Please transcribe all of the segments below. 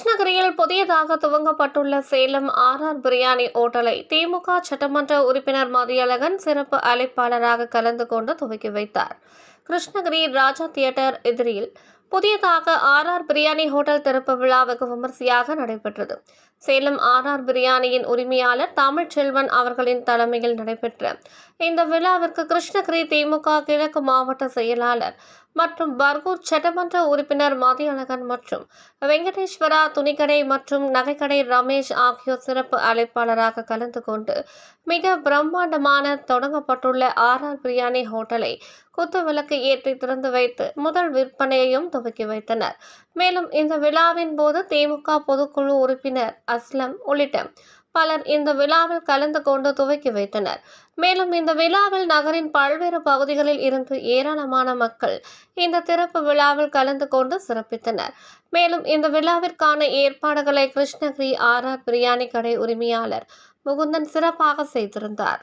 கிருஷ்ணகிரியில் புதியதாக துவங்கப்பட்டுள்ள சேலம் ஆர்ஆர் பிரியாணி ஓட்டலை திமுக சட்டமன்ற உறுப்பினர் மதியழகன் சிறப்பு அழைப்பாளராக கலந்து கொண்டு துவக்கி வைத்தார். கிருஷ்ணகிரி ராஜா தியேட்டர் எதிரில் புதியதாக ஆர்ஆர் பிரியாணி ஹோட்டல் திறப்பு விழா வெகு விமர்சையாக நடைபெற்றது. சேலம் ஆர்ஆர் பிரியாணியின் உரிமையாளர் தமிழ்ச்செல்வன் அவர்களின் தலைமையில் நடைபெற்ற இந்த விழாவிற்கு கிருஷ்ணகிரி திமுக கிழக்கு மாவட்ட செயலாளர் மற்றும் பர்கூர் சட்டமன்ற உறுப்பினர் மதியழகன் மற்றும் வெங்கடேஸ்வரா துணிக்கடை மற்றும் நகைக்கடை ரமேஷ் ஆகியோர் சிறப்பு அழைப்பாளராக கலந்து கொண்டு மிக பிரம்மாண்டமான தொடங்கப்பட்டுள்ள ஆர்ஆர் பிரியாணி ஹோட்டலை குத்து விளக்கு ஏற்றி திறந்து வைத்து முதல் விற்பனையையும் துவக்கி வைத்தனர். மேலும் இந்த விழாவின் போது திமுக பொதுக்குழு உறுப்பினர் அஸ்லம் உள்ளிட்ட பலர் இந்த விழாவில் கலந்து கொண்டு துவக்கி வைத்தனர். மேலும் இந்த விழாவில் நகரின் பல்வேறு பகுதிகளில் இருந்து ஏராளமான மக்கள் இந்த திறப்பு விழாவில் கலந்து கொண்டு சிறப்பித்தனர். மேலும் இந்த விழாவிற்கான ஏற்பாடுகளை கிருஷ்ணகிரி ஆர்ஆர் பிரியாணி கடை உரிமையாளர் முகுந்தன் சிறப்பாக செய்திருந்தார்.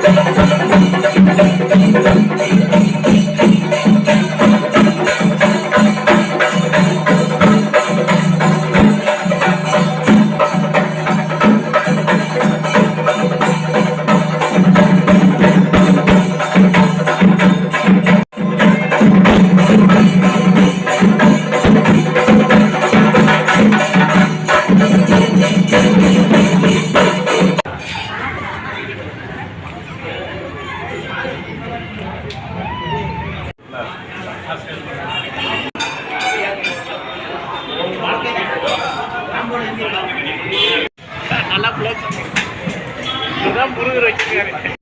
இதுதான் முருகர் வச்சிருக்காரு.